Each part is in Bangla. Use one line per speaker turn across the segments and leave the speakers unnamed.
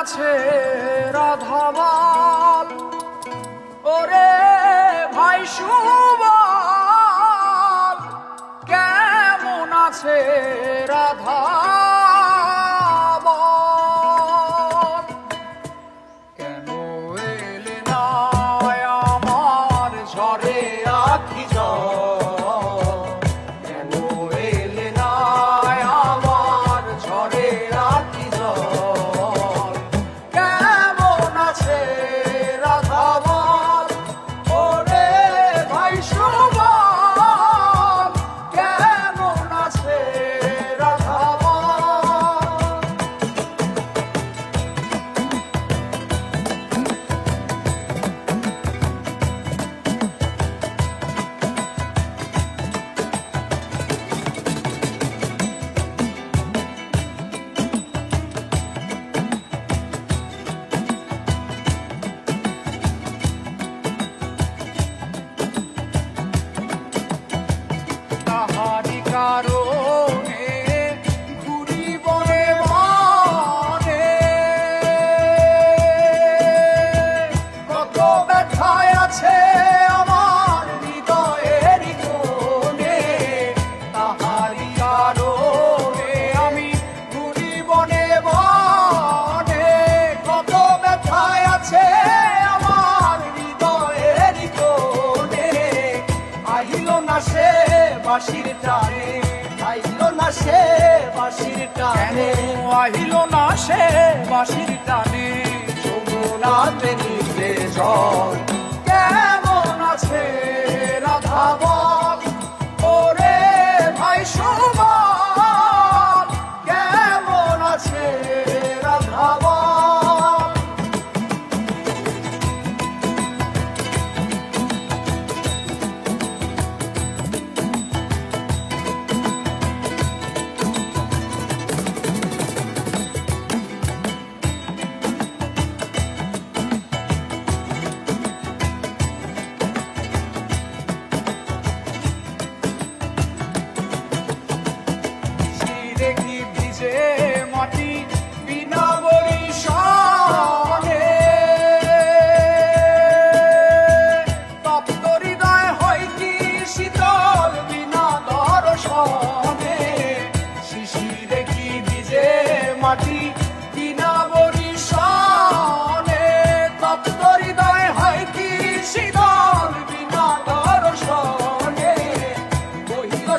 আছে রাধাবাল। ওরে ভাই সুবল কেমন আছে রাধাবাল? কেন এলে না আমার ঝরে আখি আহিল না সে বাসির টানে আহিল না সে বাসির টানে। আহিল না সে বাসির টানে? যমুনাতে নিজে জল কেমন আছে রাধা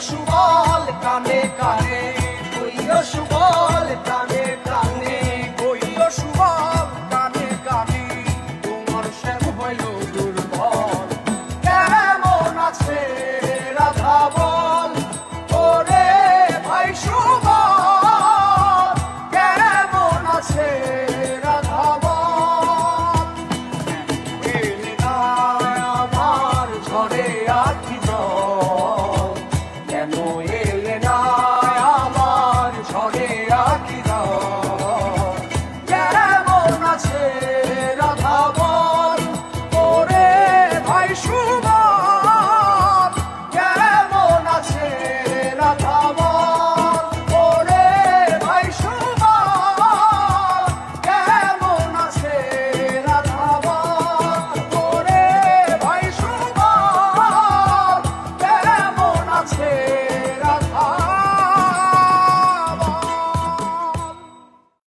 সুবল কানে কানে তুইও সুবল কানে।